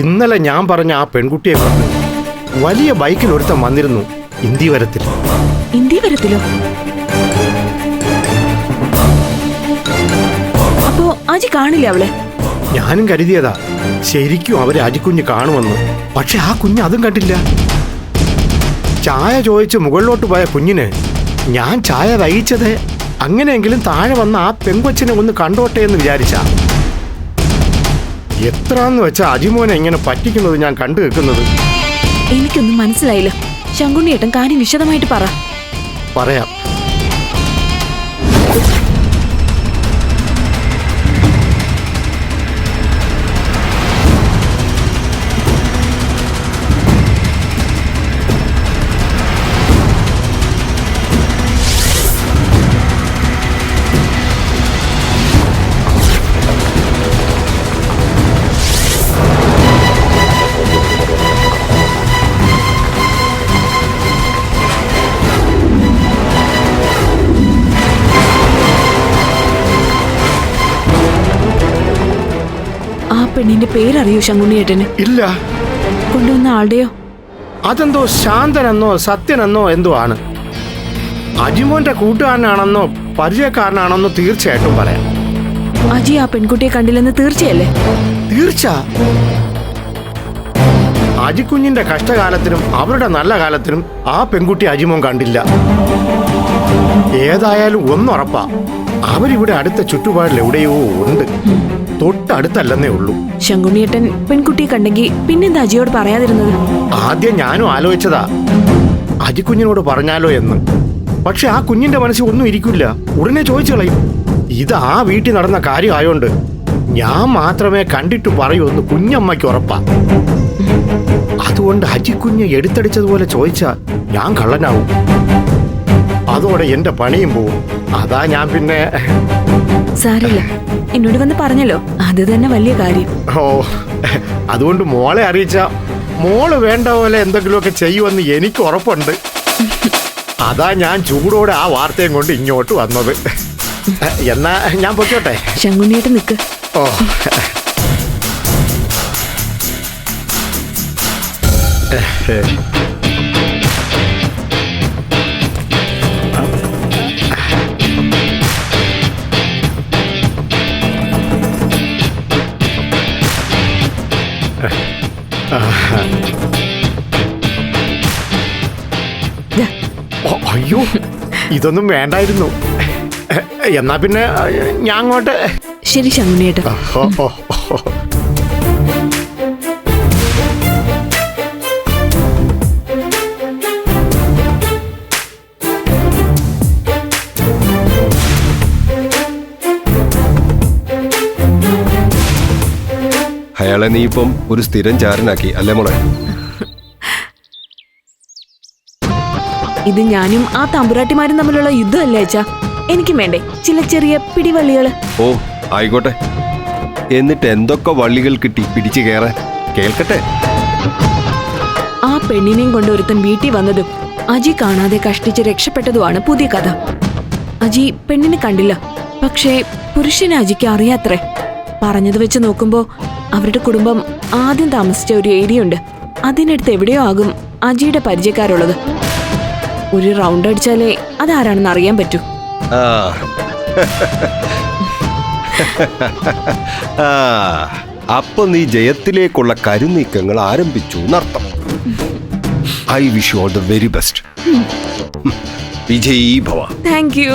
ഇന്നലെ ഞാൻ പറഞ്ഞ ആ പെൺകുട്ടിയെ കണ്ടു. വലിയ ബൈക്കിൽ ഒരുത്തൻ വന്നിരുന്നു ഇന്ത്യവരത്തിൽ ഇന്ത്യവരത്തിലോ അപ്പോ അജി കാണില്ല അവളെ? ഞാനും കരുതിയതാ ശരിക്കും അവരെ അജിക്കുഞ്ഞ് കാണുമെന്ന്. പക്ഷെ ആ കുഞ്ഞ് അതും കണ്ടില്ല. ചായ ചോദിച്ച് മുകളിലോട്ട് പോയ കുഞ്ഞിന് ഞാൻ ചായ വഹിച്ചത് അങ്ങനെയെങ്കിലും താഴെ വന്ന ആ പെങ്കൊച്ചിനെ ഒന്ന് കണ്ടോട്ടെ എന്ന് വിചാരിച്ച. എത്രാന്ന് വെച്ചാ അജിമോനെ ഇങ്ങനെ പറ്റിക്കുന്നത് ഞാൻ കണ്ടു നിൽക്കുന്നത് എനിക്കൊന്നും മനസ്സിലായില്ല. ശങ്കുണ്ണിയേട്ടൻ കാര്യം വിശദമായിട്ട് പറ. പറയാം. പെണ്ണിന്റെ പേരറിയോ ശങ്കുണ്ണിയേട്ടന്? ഇല്ല. കൊണ്ടുവന്ന ആളുടെയോ? അതെന്തോ ശാന്തനെന്നോ സത്യനെന്നോ എന്തോ ആണ്. അജിമോന്റെ കൂട്ടുകാരനാണെന്നോ പരിചയക്കാരനാണെന്നോ തീർച്ചയായിട്ടും പറയാം. അജി ആ പെൺകുട്ടിയെ കണ്ടില്ലെന്ന് തീർച്ചയല്ലേ? തീർച്ച. അജിക്കുഞ്ഞിന്റെ കഷ്ടകാലത്തിനും അവരുടെ നല്ല കാലത്തിനും ആ പെൺകുട്ടി അജിമോൻ കണ്ടില്ല. ഏതായാലും ഒന്നുറപ്പാ. അവരിവിടെ അടുത്ത ചുറ്റുപാടിൽ എവിടെയോ ഉണ്ട്. തൊട്ടടുത്തല്ലെന്നേ ഉള്ളൂ. ശങ്കുണ്ണിയേട്ടൻ പെൺകുട്ടിയെ കണ്ടെങ്കിൽ പിന്നെന്താ അജിയോട് പറയാതിരുന്നത്? ആദ്യം ഞാനും ആലോചിച്ചതാ. അജിക്കുഞ്ഞിനോട് പറഞ്ഞാലോ എന്ന്. പക്ഷെ ആ കുഞ്ഞിന്റെ മനസ്സിൽ ഒന്നും ഇരിക്കില്ല. ഉടനെ ചോദിച്ചു കളയും. ഇത് ആ വീട്ടിൽ നടന്ന കാര്യമായോണ്ട് ഞാൻ മാത്രമേ കണ്ടിട്ട് പറയൂ എന്ന് കുഞ്ഞമ്മയ്ക്ക് ഉറപ്പാ. അതുകൊണ്ട് അജിക്കുഞ്ഞ് എടുത്തടിച്ചതുപോലെ ചോദിച്ചാ ഞാൻ കള്ളനാവും. അതോടെ എന്റെ പണിയും പോവും. അതാ ഞാൻ പിന്നെ സാരില്ല എന്നോട് വന്ന് പറഞ്ഞല്ലോ. അത് തന്നെ വലിയ കാര്യം. ഓ അതുകൊണ്ട് മോളെ അറിയിച്ച മോൾ വേണ്ട പോലെ എന്തെങ്കിലുമൊക്കെ ചെയ്യുമെന്ന് എനിക്ക് ഉറപ്പുണ്ട്. അതാ ഞാൻ ചൂടോടെ ആ വാർത്തയും കൊണ്ട് ഇങ്ങോട്ട് വന്നത്. എന്നാ ഞാൻ പൊക്കോട്ടെ ശങ്കുണ്ണിയായിട്ട് നിക്ക്. ഓ. ദാ, ഓ, അയ്യോ ഇതൊന്നും വേണ്ടായിരുന്നു. എന്നാ പിന്നെ ഞാൻ അങ്ങോട്ട് ശരി ശങ്കുണ്ണിയേട്ടൻ ഓ, ഓ, ഓ. അയാളെ നീ ഇപ്പം ഒരു സ്ഥിരം ചാരനാക്കി അല്ലേ മോളെ? ഇത് ഞാനും ആ തമ്പുരാട്ടിമാരും തമ്മിലുള്ള യുദ്ധമല്ലേ അച്ഛാ? എനിക്കും വേണ്ടേ ചില ചെറിയ പിടിവള്ളികൾ. ഓ ആയിക്കോട്ടെ. എന്നിട്ട് എന്തൊക്കെ വള്ളികൾ കിട്ടി പിടിച്ചു കയറാൻ? കേൾക്കട്ടെ? ആ പെണ്ണിനെയും കൊണ്ട് ഒരുത്തൻ വീട്ടിൽ വന്നതും അജി കാണാതെ കഷ്ടിച്ച് രക്ഷപ്പെട്ടതുമാണ് പുതിയ കഥ. അജി പെണ്ണിനെ കണ്ടില്ല. പക്ഷേ പുരുഷനെ അജിക്ക് അറിയാത്രേ. പറഞ്ഞത് വെച്ച് നോക്കുമ്പോ അവരുടെ കുടുംബം ആദ്യം താമസിച്ച ഒരു ഏരിയ ഉണ്ട് അതിനടുത്ത് എവിടെയോ ആകും അജിയുടെ പരിചയക്കാരുള്ളത്. ഒരു റൗണ്ട് അടിച്ചാലേ അതാരാണെന്ന് അറിയാൻ പറ്റൂ. അപ്പൊ നീ ജയത്തിലേക്കുള്ള കരുനീക്കങ്ങൾ ആരംഭിച്ചു എന്നർത്ഥം. I wish all the very best വിജയീ ഭവ താങ്ക് യു